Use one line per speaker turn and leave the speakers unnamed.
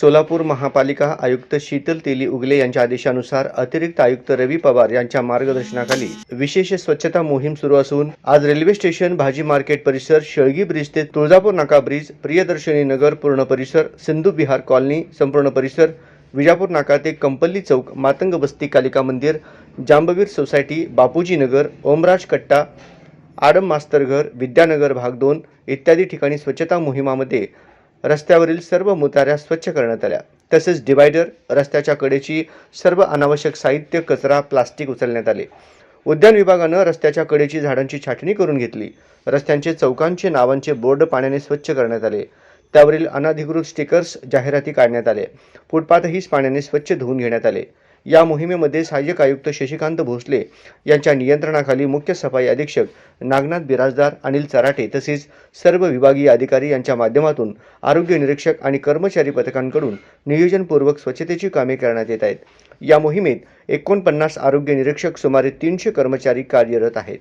सोलापूर महापालिका आयुक्त शीतल तेली उगले यांच्या आदेशानुसार अतिरिक्त आयुक्त रवी पवार यांच्या मार्गदर्शनाखाली विशेष स्वच्छता मोहीम सुरू असून आज रेल्वे स्टेशन भाजी मार्केट परिसर शेळगी ब्रिज ते तुळजापूर नाका ब्रिज प्रियदर्शनी नगर पूर्ण परिसर सिंधू बिहार कॉलनी संपूर्ण परिसर विजापूर नाका ते कंपल्ली चौक मातंग बस्ती कालिका मंदिर जांबवीर सोसायटी बापूजी नगर ओमराज कट्टा आडम मास्तरघर विद्यानगर भाग दोन इत्यादी ठिकाणी स्वच्छता मोहिमामध्ये रस्त्यावरील सर्व मुताऱ्या स्वच्छ करण्यात आल्या. तसेच डिवायडर रस्त्याच्या कडेची सर्व अनावश्यक साहित्य कचरा प्लास्टिक उचलण्यात आले. उद्यान विभागानं रस्त्याच्या कडेची झाडांची छाटणी करून घेतली. रस्त्यांचे चौकांचे नावांचे बोर्ड पाण्याने स्वच्छ करण्यात आले. त्यावरील अनाधिकृत स्टिकर्स जाहिराती काढण्यात आले फुटपाथही पाण्याने स्वच्छ धुवून घेण्यात आले. या मोहिमेमध्ये सहाय्यक आयुक्त शशिकांत भोसले यांच्या नियंत्रणाखाली मुख्य सफाई अधीक्षक नागनाथ बिराजदार अनिल चराटे तसेच सर्व विभागीय अधिकारी यांच्या माध्यमातून आरोग्य निरीक्षक आणि कर्मचारी पथकांकडून नियोजनपूर्वक स्वच्छतेची कामे करण्यात येत आहेत. या मोहिमेत एकोणपन्नास आरोग्य निरीक्षक सुमारे तीनशे कर्मचारी कार्यरत आहेत.